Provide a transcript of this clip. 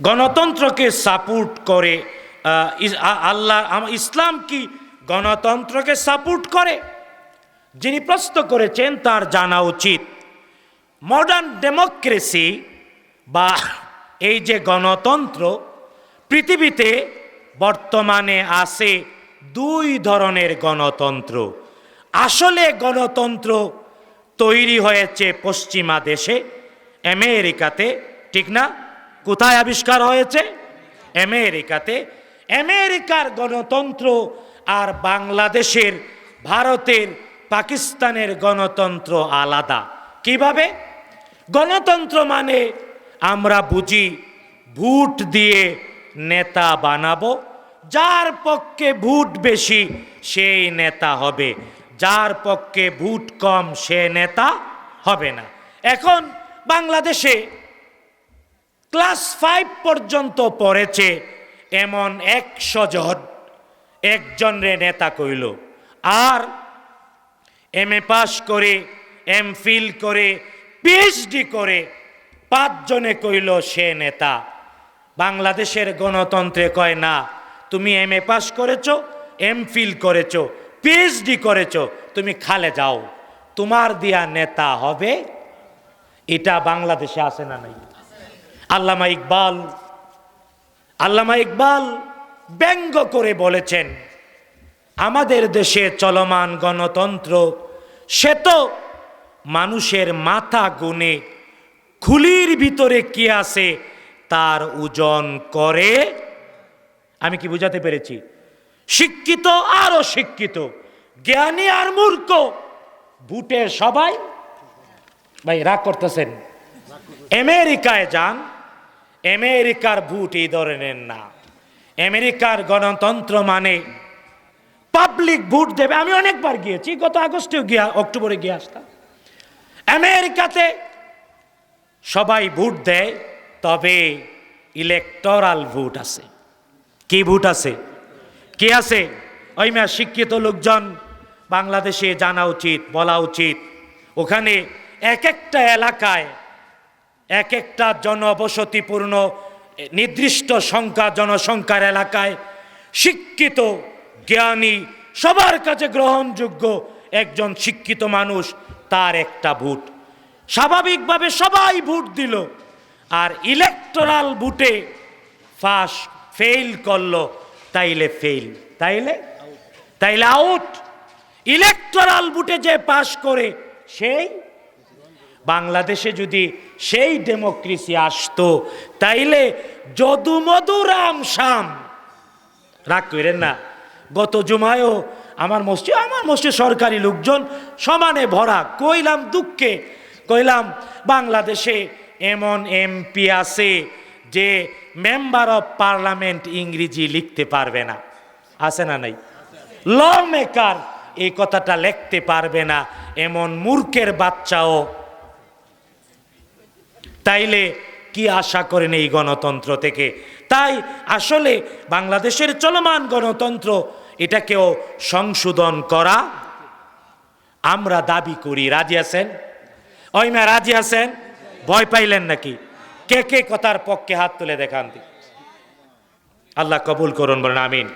গণতন্ত্রকে সাপোর্ট করে আল্লাহ ইসলাম কি গণতন্ত্রকে সাপোর্ট করে? যিনি প্রশ্ন করেছেন, তার জানা উচিত। মডার্ন ডেমোক্রেসি বা এই যে গণতন্ত্র, পৃথিবীতে বর্তমানে আছে দুই ধরনের গণতন্ত্র। আসলে গণতন্ত্র তৈরি হয়েছে পশ্চিমা দেশে, আমেরিকাতে, ঠিক না? কোথায় আবিষ্কার হয়েছে? আমেরিকাতে। আমেরিকার গণতন্ত্র আর বাংলাদেশের, ভারতের, পাকিস্তানের গণতন্ত্র আলাদা। কীভাবে? গণতন্ত্র মানে আমরা বুঝি ভোট দিয়ে নেতা বানাবো, যার পক্ষে ভোট বেশি সেই নেতা হবে, যার পক্ষে ভোট কম সে নেতা হবে না। এখন বাংলাদেশে ক্লাস ফাইভ পর্যন্ত পড়েছে, এমন একশো জন একজনরে নেতা কইল, আর এম এ পাস করে এম ফিল করে পিএইচডি করে পাঁচজনে কইল, সে নেতা। বাংলাদেশের গণতন্ত্রে কয়, না, তুমি এম এ পাস করেছ এম ফিল করেছ পিএইচডি করেছ, তুমি খালে যাও। তোমার দিয়া নেতা হবে। এটা বাংলাদেশে আসে না নাই? আল্লামা ইকবাল আল্লামা ইকবাল ব্যঙ্গ করে বলেছেন, আমাদের দেশে চলমান গণতন্ত্র, সে তো মানুষের মাথা গুনে খুলির ভিতরে কি আছে তার ওজন করে? আমি কি বুঝাতে পেরেছি? শিক্ষিত আর শিক্ষিত জ্ঞানী আর মূর্খ বুটে সবাই, ভাই, রাগ করতেছেন। আমেরিকায় যান আমেরিকার ভোট এই ধরনের না। আমেরিকার গণতন্ত্র মানে পাবলিক ভোট দেবে। আমি অনেকবার গিয়েছি, গত আগস্টেও গিয়া, অক্টোবরে গিয়ে আসতাম। আমেরিকাতে সবাই ভোট দেয়, তবে ইলেকটরাল ভোট আছে। কি ভোট আছে? কে আছে? ওই মেয়া শিক্ষিত লোকজন, বাংলাদেশে জানা উচিত, বলা উচিত। ওখানে এক একটা এলাকায় এক একটা জনবসতিপূর্ণ নির্দিষ্ট সংখ্যা জনসংখ্যার এলাকায় শিক্ষিত, জ্ঞানী, সবার কাছে গ্রহণযোগ্য একজন শিক্ষিত মানুষ, তার একটা ভোট। স্বাভাবিকভাবে সবাই ভোট দিল আর ইলেকটোরাল ভোটে ফাঁস ফেল করল, তাইলে ফেল তাইলে? তাইলে আউট ইলেকট্রাল ভোটে যে পাশ করে, সেই? বাংলাদেশে যদি সেই ডেমোক্রেসি আসতো। তাইলে যদু মধু রাম শাম। রাগ করেন না, গত জুমায়ও আমার মসজিদ আমার মসজিদ সরকারি লোকজন সমানে ভরা। কইলাম দুঃখে, কইলাম বাংলাদেশে এমন এমপি আছে যে মেম্বার অফ পার্লামেন্ট ইংরেজি লিখতে পারবে না। আছে না নাই? ল মেকার এই কথাটা লিখতে পারবে না। এমন মূর্খের বাচ্চাও তাইলে কি আশা করেন এই গণতন্ত্র থেকে? তাই আসলে বাংলাদেশের চলমান গণতন্ত্র এটাকেও সংশোধন করা আমরা দাবি করি। রাজি আছেন? ওই মা রাজি আছেন? ভয় পাইলেন নাকি? কে কে কথার পক্ষে হাত তুলে দেখান আল্লাহ কবুল করুন, বলেন আমিন।